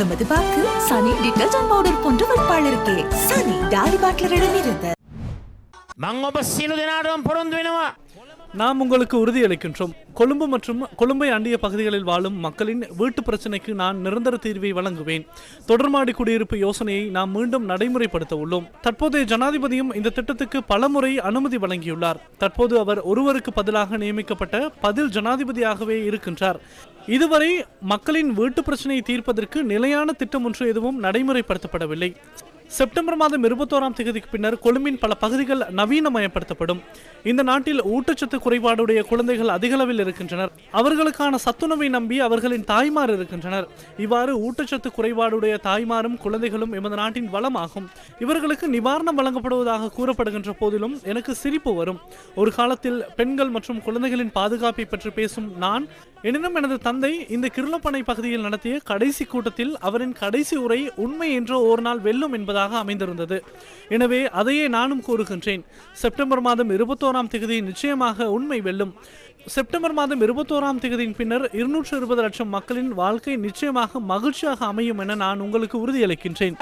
எமது வாக்கு சனி detergent powder போன்று வேட்பாளருக்கே சனி டாடி பாட்லரிடமிருந்து. மங்க ஒಬ್ಬ சீனு பொருந்து ಪೊರೊಂದು நாம் உங்களுக்கு உறுதியளிக்கின்றோம். கொழும்பு மற்றும் கொழும்பை அண்டிய பகுதிகளில் வாழும் மக்களின் வீட்டு பிரச்சினைக்கு நான் நிரந்தர தீர்வை வழங்குவேன். தொடர்மாடி குடியிருப்பு யோசனையை நாம் மீண்டும் நடைமுறைப்படுத்த உள்ளோம். தற்போதைய ஜனாதிபதியும் இந்த திட்டத்துக்கு பலமுறை அனுமதி வழங்கியுள்ளார். தற்போது அவர் ஒருவருக்கு பதிலாக நியமிக்கப்பட்ட பதில் ஜனாதிபதியாகவே இருக்கின்றார். இதுவரை மக்களின் வீட்டு பிரச்சனையை தீர்ப்பதற்கு நிலையான திட்டம் ஒன்று எதுவும் நடைமுறைப்படுத்தப்படவில்லை. செப்டம்பர் மாதம் இருபத்தோராம் தேதிக்கு பின்னர் கொழும்பின் பல பகுதிகள் நவீனமயப்படுத்தப்படும். இந்த நாட்டில் ஊட்டச்சத்து குறைபாடுடைய குழந்தைகள் அதிகளவில் இருக்கின்றனர். அவர்களுக்கான சத்துணவை நம்பி அவர்களின் தாய்மார் இருக்கின்றனர். இவ்வாறு ஊட்டச்சத்து குறைபாடுடைய தாய்மாரும் குழந்தைகளும் எமது நாட்டின் வளமாகும். இவர்களுக்கு நிவாரணம் வழங்கப்படுவதாக கூறப்படுகின்ற போதிலும் எனக்கு சிரிப்பு வரும். ஒரு காலத்தில் பெண்கள் மற்றும் குழந்தைகளின் பாதுகாப்பை பற்றி பேசும் நான் எனினும் எனது தந்தை இந்த கிருளப்பனை பகுதியில் நடத்திய கடைசி கூட்டத்தில் அவரின் கடைசி உரை உண்மை என்றோ ஒரு நாள் வெல்லும் என்பதாக அமைந்திருந்தது. எனவே அதையே நானும் கூறுகின்றேன். செப்டம்பர் மாதம் இருபத்தோராம் தேதி நிச்சயமாக உண்மை வெல்லும். செப்டம்பர் மாதம் இருபத்தோராம் தேதியின் பின்னர் இருநூற்று இருபது லட்சம் மக்களின் வாழ்க்கை நிச்சயமாக மகிழ்ச்சியாக அமையும் என நான் உங்களுக்கு உறுதியளிக்கின்றேன்.